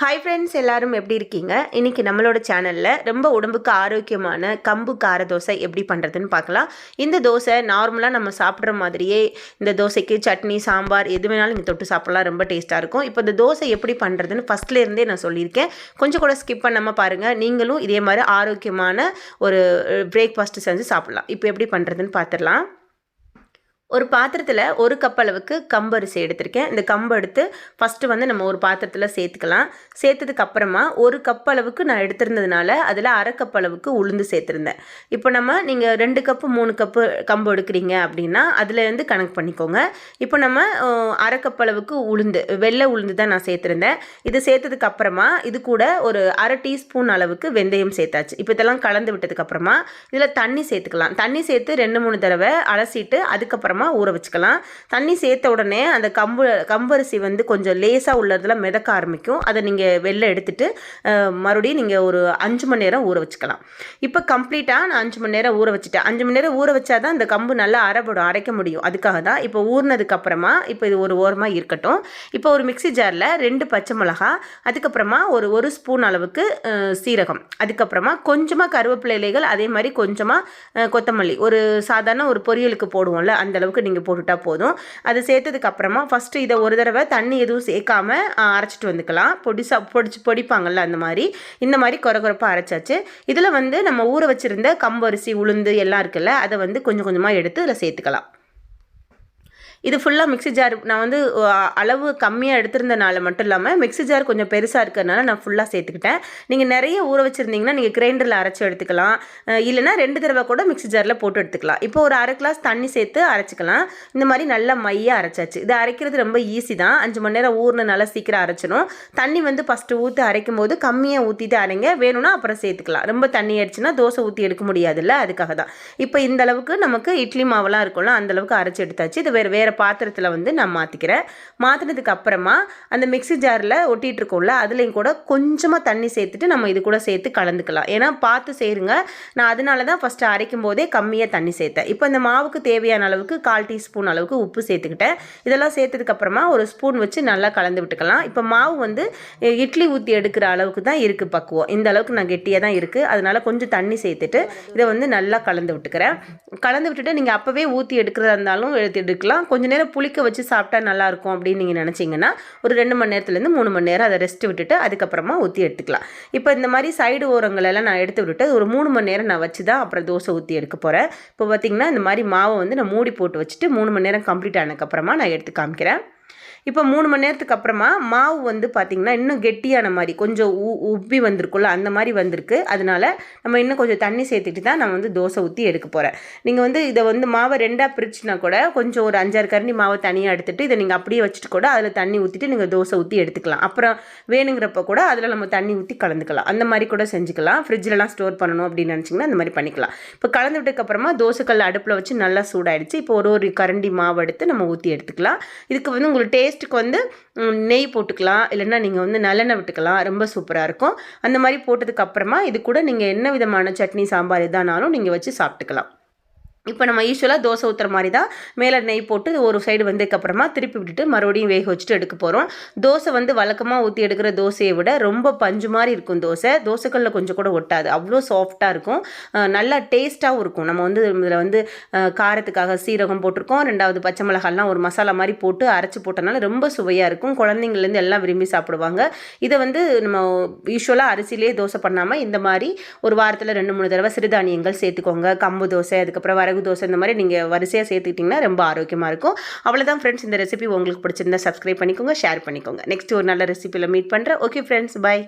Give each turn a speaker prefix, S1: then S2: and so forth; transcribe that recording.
S1: Hi friends எல்லாரும் எப்படி இருக்கீங்க? இன்றைக்கி நம்மளோட சேனலில் ரொம்ப உடம்புக்கு ஆரோக்கியமான கம்பு கார தோசை எப்படி பண்ணுறதுன்னு பார்க்கலாம். இந்த தோசை நார்மலாக நம்ம சாப்பிட்ற மாதிரியே இந்த தோசைக்கு சட்னி சாம்பார் எது வேணாலும் நீங்கள் தொட்டு சாப்பிட்லாம் ரொம்ப டேஸ்ட்டாக இருக்கும். இப்போ இந்த தோசை எப்படி பண்ணுறதுன்னு ஃபஸ்ட்லேருந்தே நான் சொல்லியிருக்கேன். கொஞ்சம் கூட ஸ்கிப் பண்ணாமல் பாருங்கள் நீங்களும் இதே மாதிரி ஆரோக்கியமான ஒரு பிரேக்ஃபாஸ்ட்டு செஞ்சு சாப்பிட்லாம். இப்போ எப்படி பண்ணுறதுன்னு பார்த்துடலாம். ஒரு பாத்திரத்தில் ஒரு கப் அளவுக்கு கம்பரிசி எடுத்திருக்கேன். இந்த கம்பு எடுத்து ஃபஸ்ட்டு வந்து நம்ம ஒரு பாத்திரத்தில் சேர்த்துக்கலாம். சேர்த்ததுக்கு அப்புறமா ஒரு கப் அளவுக்கு நான் எடுத்திருந்ததுனால அதில் அரை கப் அளவுக்கு உளுந்து சேர்த்துருந்தேன். இப்போ நம்ம நீங்கள் ரெண்டு கப்பு மூணு கப்பு கம்பு எடுக்கிறீங்க அப்படின்னா அதுலேருந்து கணக்கு பண்ணிக்கோங்க. இப்போ நம்ம அரை கப் அளவுக்கு உளுந்து வெள்ளை உளுந்து தான் நான் சேர்த்துருந்தேன். இது சேர்த்ததுக்கு அப்புறமா இது கூட ஒரு அரை டீஸ்பூன் அளவுக்கு வெந்தயம் சேர்த்தாச்சு. இப்போ இதெல்லாம் கலந்து விட்டதுக்கப்புறமா இதில் தண்ணி சேர்த்துக்கலாம். தண்ணி சேர்த்து ரெண்டு மூணு தடவை அலசிட்டு அதுக்கப்புறம் அப்புறமா ஊற வச்சுக்கலாம். தண்ணி சேர்த்த உடனே அந்த கம்பு கம்பரிசி வந்து கொஞ்சம் லேசாக உள்ளதில் மிதக்க ஆரம்பிக்கும். அதை நீங்கள் வெளில எடுத்துகிட்டு மறுபடியும் நீங்கள் ஒரு அஞ்சு மணி நேரம் ஊற வச்சுக்கலாம். இப்போ கம்ப்ளீட்டாக நான் அஞ்சு மணி நேரம் ஊற வச்சுட்டேன். அஞ்சு மணி நேரம் ஊற வச்சா தான் இந்த கம்பு நல்லா அரைபடும் அரைக்க முடியும். அதுக்காக தான் இப்போ ஊறினதுக்கப்புறமா இப்போ இது ஒரு ஓரமாக இருக்கட்டும். இப்போ ஒரு மிக்சி ஜாரில் ரெண்டு பச்சை மிளகா அதுக்கப்புறமா ஒரு ஒரு ஸ்பூன் அளவுக்கு சீரகம். அதுக்கப்புறமா கொஞ்சமாக கருவேப்பிலை இலைகள் அதே மாதிரி கொஞ்சமாக கொத்தமல்லி. ஒரு சாதாரண ஒரு பொரியலுக்கு போடுவோம்ல அந்த அளவுக்கு நீங்கள் போட்டுட்டா போதும். அது சேர்த்ததுக்கு அப்புறமா ஃபஸ்ட்டு இதை ஒரு தடவை தண்ணி எதுவும் சேர்க்காம அரைச்சிட்டு வந்துக்கலாம். பொடிசா பொடிச்சு பொடிப்பாங்கள்ல அந்த மாதிரி. இந்த மாதிரி குறை குறைப்பாக அரைச்சாச்சு. இதில் வந்து நம்ம ஊற வச்சுருந்த கம்பரிசி உளுந்து எல்லாம் இருக்குல்ல அதை வந்து கொஞ்சம் கொஞ்சமாக எடுத்து இதில் சேர்த்துக்கலாம். இது ஃபுல்லாக மிக்சி ஜார் நான் வந்து அளவு கம்மியாக எடுத்திருந்தனால மட்டும் இல்லாமல் மிக்சி ஜார் கொஞ்சம் பெருசாக இருக்கிறதுனால நான் ஃபுல்லாக சேர்த்துக்கிட்டேன். நீங்கள் நிறைய ஊற வச்சுருந்தீங்கன்னா நீங்கள் கிரைண்டரில் அரைச்சி எடுத்துக்கலாம். இல்லைனா ரெண்டு தடவை கூட மிக்சி ஜாரில் போட்டு எடுத்துக்கலாம். இப்போ ஒரு அரை கிளாஸ் தண்ணி சேர்த்து அரைச்சிக்கலாம். இந்த மாதிரி நல்லா மையாக அரைச்சாச்சு. இது அரைக்கிறது ரொம்ப ஈஸி தான். அஞ்சு மணி நேரம் ஊறினால சீக்கிரம் அரைச்சிடும் தண்ணி வந்து ஃபஸ்ட்டு ஊற்றி அரைக்கும் போது கம்மியாக ஊற்றிட்டு அரைங்க. வேணும்னா அப்புறம் சேர்த்துக்கலாம். ரொம்ப தண்ணி ஆயிடுச்சுன்னா தோசை ஊற்றி எடுக்க முடியாதுல்ல அதுக்காக தான். இப்போ இந்த அளவுக்கு நமக்கு இட்லி மாவெல்லாம் இருக்கும்ல அந்தளவுக்கு அரைச்சி எடுத்தாச்சு. இது வேறு வேறு பாத்திரத்தில் வந்து நான் மாற்றிக்கிறேன் மாற்றினதுக்கு அப்புறமா அந்த மிக்சி ஜாரில் ஒட்டிகிட்டு இருக்கோம்ல அதுலேயும் கூட கொஞ்சமாக தண்ணி சேர்த்துட்டு நம்ம இது கூட சேர்த்து கலந்துக்கலாம். ஏன்னா பார்த்து சேருங்க நான் அதனால தான் ஃபஸ்ட்டு அரைக்கும் போதே கம்மியாக தண்ணி சேர்த்தேன். இப்போ இந்த மாவுக்கு தேவையான அளவுக்கு கால் டீஸ்பூன் அளவுக்கு உப்பு சேர்த்துக்கிட்டேன். இதெல்லாம் சேர்த்ததுக்கப்புறமா ஒரு ஸ்பூன் வச்சு நல்லா கலந்து விட்டுக்கலாம். இப்போ மாவு வந்து இட்லி ஊற்றி எடுக்கிற அளவுக்கு தான் இருக்குது பக்குவம். இந்த அளவுக்கு நான் கெட்டியாக தான் இருக்குது அதனால் கொஞ்சம் தண்ணி சேர்த்துட்டு இதை வந்து நல்லா கலந்து விட்டுக்கிறேன். கலந்து விட்டுட்டு நீங்கள் அப்போவே ஊற்றி எடுக்கிறதா இருந்தாலும் எடுத்து எடுக்கலாம். கொஞ்சம் நேரம் புளிக்க வச்சு சாப்பிட்டா நல்லாயிருக்கும் அப்படின்னு நீங்கள் நினச்சிங்கன்னா ஒரு ரெண்டு மணி நேரத்துலேருந்து மூணு மணி நேரம் அதை ரெஸ்ட்டு விட்டுட்டு அதுக்கப்புறமா ஊற்றி எடுத்துக்கலாம். இப்போ இந்த மாதிரி சைடு ஓரங்களெல்லாம் நான் எடுத்து விட்டுட்டு ஒரு மூணு மணி நேரம் நான் வச்சு தான் அப்புறம் தோசை ஊற்றி எடுக்க போகிறேன் இப்போ பார்த்திங்கன்னா இந்த மாதிரி மாவை வந்து நான் மூடி போட்டு வச்சுட்டு மூணு மணி நேரம் கம்ப்ளீட் ஆனதுக்கப்புறமா நான் எடுத்து காமிக்கிறேன். இப்போ மூணு மணி நேரத்துக்கு அப்புறமா மாவு வந்து பார்த்திங்கன்னா இன்னும் கெட்டியான மாதிரி கொஞ்சம் உ உப்பி வந்திருக்குல்ல அந்த மாதிரி வந்திருக்கு. அதனால் நம்ம இன்னும் கொஞ்சம் தண்ணி சேர்த்துட்டு தான் நான் வந்து தோசை ஊற்றி எடுக்க போகிறேன் நீங்கள் வந்து இதை வந்து மாவை ரெண்டாக பிரிச்சுனா கூட கொஞ்சம் ஒரு அஞ்சாறு கரண்டி மாவை தனியாக எடுத்துகிட்டு இதை நீங்கள் அப்படியே வச்சுட்டு கூட அதில் தண்ணி ஊற்றிட்டு நீங்கள் தோசை ஊற்றி எடுத்துக்கலாம். அப்புறம் வேணுங்கிறப்ப கூட அதில் நம்ம தண்ணி ஊற்றி கலந்துக்கலாம். அந்த மாதிரி கூட செஞ்சுக்கலாம். ஃப்ரிட்ஜிலலாம் ஸ்டோர் பண்ணணும் அப்படின்னு நினச்சிங்கன்னா அந்த மாதிரி பண்ணிக்கலாம். இப்போ கலந்து விட்டதுக்கப்புறமா தோசைக்கல் அடுப்பில் வச்சு நல்லா சூடாயிடுச்சு. இப்போ ஒரு ஒரு கரண்டி மாவு எடுத்து நம்ம ஊற்றி எடுத்துக்கலாம். இதுக்கு வந்து உங்களுக்கு டேஸ்ட் டேஸ்ட்டுக்கு வந்து நெய் போட்டுக்கலாம். இல்லைன்னா நீங்கள் வந்து நல்லெண்ணெய் விட்டுக்கலாம். ரொம்ப சூப்பராக இருக்கும். அந்த மாதிரி போட்டதுக்கப்புறமா இது கூட நீங்கள் என்ன விதமான சட்னி சாம்பார் எதானாலும் நீங்கள் வச்சு சாப்பிட்டுக்கலாம். இப்போ நம்ம யூஸ்வலாக தோசை ஊற்றுற மாதிரி தான் மேலே நெய் போட்டு ஒரு சைடு வந்ததுக்கப்புறமா திருப்பி விட்டுட்டு மறுபடியும் வேக வச்சுட்டு எடுக்க போகிறோம் தோசை வந்து வழக்கமாக ஊற்றி எடுக்கிற தோசையை விட ரொம்ப பஞ்சு மாதிரி இருக்கும் தோசை. தோசைக்கல்லில் கொஞ்சம் கூட ஒட்டாது. அவ்வளோ சாஃப்டாக இருக்கும். நல்லா டேஸ்ட்டாகவும் இருக்கும். நம்ம வந்து இதில் வந்து காரத்துக்காக சீரகம் போட்டிருக்கோம். ரெண்டாவது பச்சை மிளகாலாம் ஒரு மசாலா மாதிரி போட்டு அரைச்சி போட்டனால ரொம்ப சுவையாக இருக்கும். குழந்தைங்கள்லேருந்து எல்லாம் விரும்பி சாப்பிடுவாங்க. இதை வந்து நம்ம யூஸ்வலாக அரிசியிலே தோசை பண்ணாமல் இந்த மாதிரி ஒரு வாரத்தில் ரெண்டு மூணு தடவை சிறுதானியங்கள் சேர்த்துக்கோங்க. கம்பு தோசை அதுக்கப்புறம் வர மிளகு தோசை இந்த மாதிரி நீங்கள் வரிசையாக சேர்த்துக்கிட்டிங்கன்னா ரொம்ப ஆரோக்கியமாக இருக்கும். அவ்வளோதான் ஃப்ரெண்ட்ஸ் இந்த ரெசிபி உங்களுக்கு பிடிச்சிருந்தா சப்ஸ்கிரைப் பண்ணிக்கோங்க ஷேர் பண்ணிக்கோங்க. நெக்ஸ்ட் ஒரு நல்ல ரெசிபியில் மீட் பண்ணுறேன் ஓகே ஃப்ரெண்ட்ஸ் பாய்